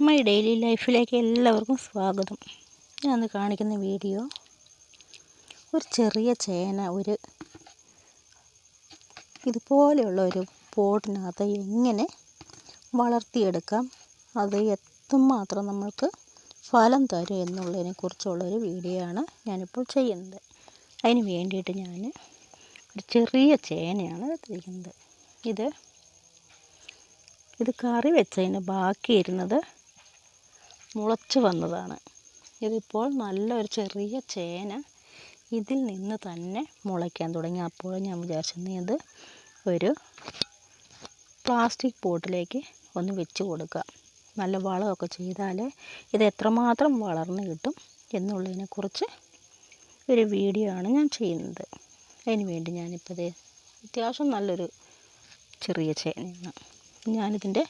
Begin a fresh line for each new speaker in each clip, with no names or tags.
My daily ലൈഫിലേക്ക് എല്ലാവർക്കും സ്വാഗതം. ഞാൻ കാണിക്കുന്ന വീഡിയോ ഒരു ചെറിയ ചേന ഒരു ഇതുപോലെയുള്ള ഒരു പോട്ടിനകത്ത് എങ്ങനെ വളർത്തിയെടുക്കാം അത് എത്രമാത്രം നമ്മൾക്ക് ഫലം തരും എന്നുള്ളതിനെ കുറിച്ചുള്ളൊരു വീഡിയോ ആണ് ഞാനിപ്പോൾ ചെയ്യുന്നത്. അതിന് വേണ്ടിയിട്ട് ഞാൻ ഒരു ചെറിയ ചേനയാണ് എടുത്തിരിക്കുന്നത്. ഇത് ഇത് കറി വെച്ചതിന് ബാക്കി ഇരുന്നത് മുളച്ച് വന്നതാണ്. ഇതിപ്പോൾ നല്ലൊരു ചെറിയ ചേന ഇതിൽ നിന്ന് തന്നെ മുളയ്ക്കാൻ തുടങ്ങി. അപ്പോൾ ഞാൻ വിചാരിച്ചത് ഇത് ഒരു പ്ലാസ്റ്റിക് പോട്ടിലേക്ക് ഒന്ന് വെച്ച് കൊടുക്കുക. നല്ല വളമൊക്കെ ചെയ്താൽ ഇത് എത്രമാത്രം വളർന്ന് കിട്ടും എന്നുള്ളതിനെക്കുറിച്ച് ഒരു വീഡിയോ ആണ് ഞാൻ ചെയ്യുന്നത്. അതിന് വേണ്ടി ഞാനിപ്പോൾ ഇത് അത്യാവശ്യം നല്ലൊരു ചെറിയ ചേനയാണ്. ഞാനിതിന്റെ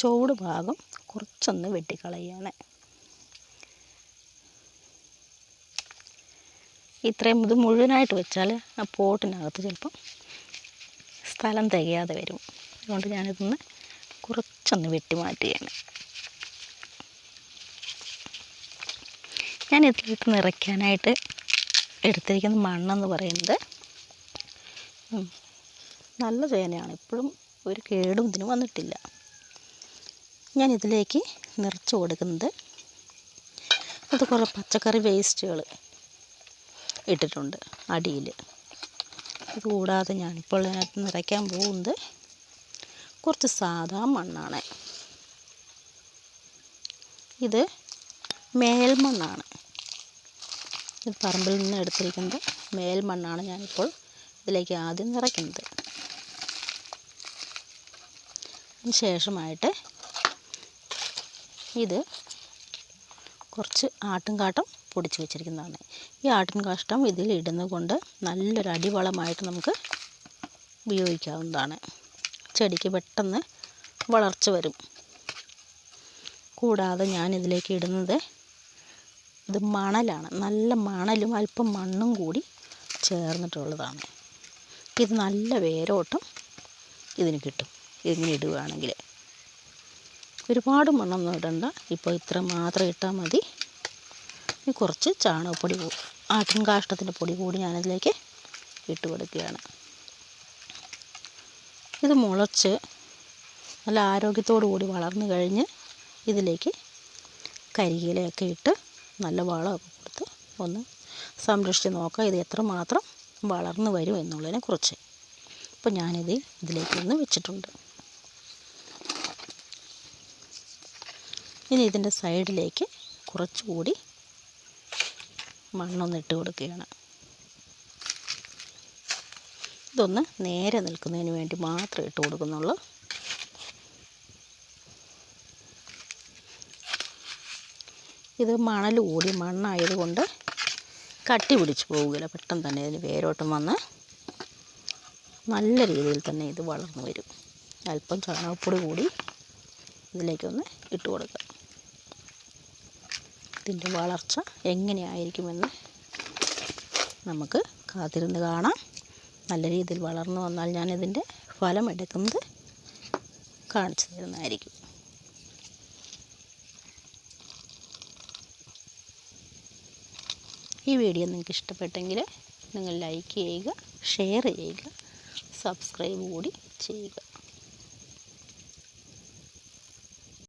ചുവട് ഭാഗം കുറച്ചൊന്ന് വെട്ടിക്കളയാണ്. ഇത്രയും ഇത് മുഴുവനായിട്ട് വെച്ചാൽ ആ പോട്ടിനകത്ത് ചിലപ്പം സ്ഥലം തികയാതെ വരും. അതുകൊണ്ട് ഞാനിതൊന്ന് കുറച്ചൊന്ന് വെട്ടി മാറ്റുകയാണ്. ഞാൻ ഇതിലേക്ക് നിറയ്ക്കാനായിട്ട് എടുത്തിരിക്കുന്ന മണ്ണെന്ന് പറയുന്നത് നല്ല ചേനയാണ്. ഇപ്പോഴും ഒരു കേടും ഇതിന് വന്നിട്ടില്ല. ഞാൻ ഇതിലേക്ക് നിറച്ച് കൊടുക്കുന്നത് അത് കുറേ പച്ചക്കറി വേസ്റ്റുകൾ ഇട്ടിട്ടുണ്ട് അടിയിൽ. ഞാൻ ഞാനിപ്പോൾ അതിനകത്ത് നിറയ്ക്കാൻ പോകുന്നത് കുറച്ച് സാധാ മണ്ണാണ്. ഇത് മേൽമണ്ണാണ് ഇത് പറമ്പിൽ നിന്ന് എടുത്തിരിക്കുന്നത് മേൽമണ്ണാണ് ഞാനിപ്പോൾ ഇതിലേക്ക് ആദ്യം നിറയ്ക്കുന്നത്. ശേഷമായിട്ട് ഇത് കുറച്ച് ആട്ടുംകാട്ടം പൊടിച്ച് വെച്ചിരിക്കുന്നതാണ്. ഈ ആട്ടിൻകാഷ്ടം ഇതിൽ ഇടുന്നത് കൊണ്ട് നല്ലൊരു അടിവളമായിട്ട് നമുക്ക് ഉപയോഗിക്കാവുന്നതാണ്. ചെടിക്ക് പെട്ടെന്ന് വളർച്ച വരും. കൂടാതെ ഞാൻ ഇതിലേക്ക് ഇടുന്നത് ഇത് മണലാണ്. നല്ല മണലും അല്പം മണ്ണും കൂടി ചേർന്നിട്ടുള്ളതാണ്. ഇത് നല്ല വേരോട്ടം ഇതിന് കിട്ടും. ഇങ്ങനെ ഇടുകയാണെങ്കിൽ. ഒരുപാട് മണ്ണൊന്നും ഇടണ്ട. ഇപ്പോൾ ഇത്ര മാത്രം ഇട്ടാൽ മതി. കുറച്ച് ചാണകപ്പൊടി ആട്ടിൻ കാഷ്ടത്തിന്റെ പൊടി കൂടി ഞാനതിലേക്ക് ഇട്ട് കൊടുക്കുകയാണ്. ഇത് മുളച്ച് നല്ല ആരോഗ്യത്തോടു കൂടി വളർന്നു കഴിഞ്ഞ് ഇതിലേക്ക് കരിയിലയൊക്കെ ഇട്ട് നല്ല വളമൊക്കെ കൊടുത്ത് ഒന്ന് സംരക്ഷിച്ച് നോക്കാം ഇത് എത്രമാത്രം വളർന്നു വരും എന്നുള്ളതിനെ കുറിച്ച്. അപ്പോൾ ഞാനിത് ഇതിലേക്കൊന്ന് വെച്ചിട്ടുണ്ട്. ഇനി ഇതിന്റെ സൈഡിലേക്ക് കുറച്ചുകൂടി മണ്ണൊന്ന് ഇട്ട് കൊടുക്കുകയാണ്. ഇതൊന്ന് നേരെ നിൽക്കുന്നതിന് വേണ്ടി മാത്രമേ ഇട്ട് കൊടുക്കുന്നുള്ളൂ. ഇത് മണൽ കൂടി മണ്ണായതുകൊണ്ട് കട്ടി പിടിച്ച് പോവുകയില്ല. പെട്ടെന്ന് തന്നെ ഇതിന് വേരോട്ടം വന്ന് നല്ല രീതിയിൽ തന്നെ ഇത് വളർന്നു വരും. അല്പം ചാണകപ്പൊടി കൂടി ഇതിലേക്കൊന്ന് ഇട്ട് കൊടുക്കുക ഇതിന്റെ വളർച്ച എങ്ങനെയായിരിക്കുമെന്ന് നമുക്ക് കാത്തിരുന്ന് കാണാം. നല്ല രീതിയിൽ വളർന്നു വന്നാൽ ഞാനിതിന്റെ ഫലം എടുക്കുന്നത് കാണിച്ചു തരുന്നതായിരിക്കും. ഈ വീഡിയോ നിങ്ങൾക്ക് ഇഷ്ടപ്പെട്ടെങ്കിൽ നിങ്ങൾ ലൈക്ക് ചെയ്യുക ഷെയർ ചെയ്യുക സബ്സ്ക്രൈബ് കൂടി ചെയ്യുക.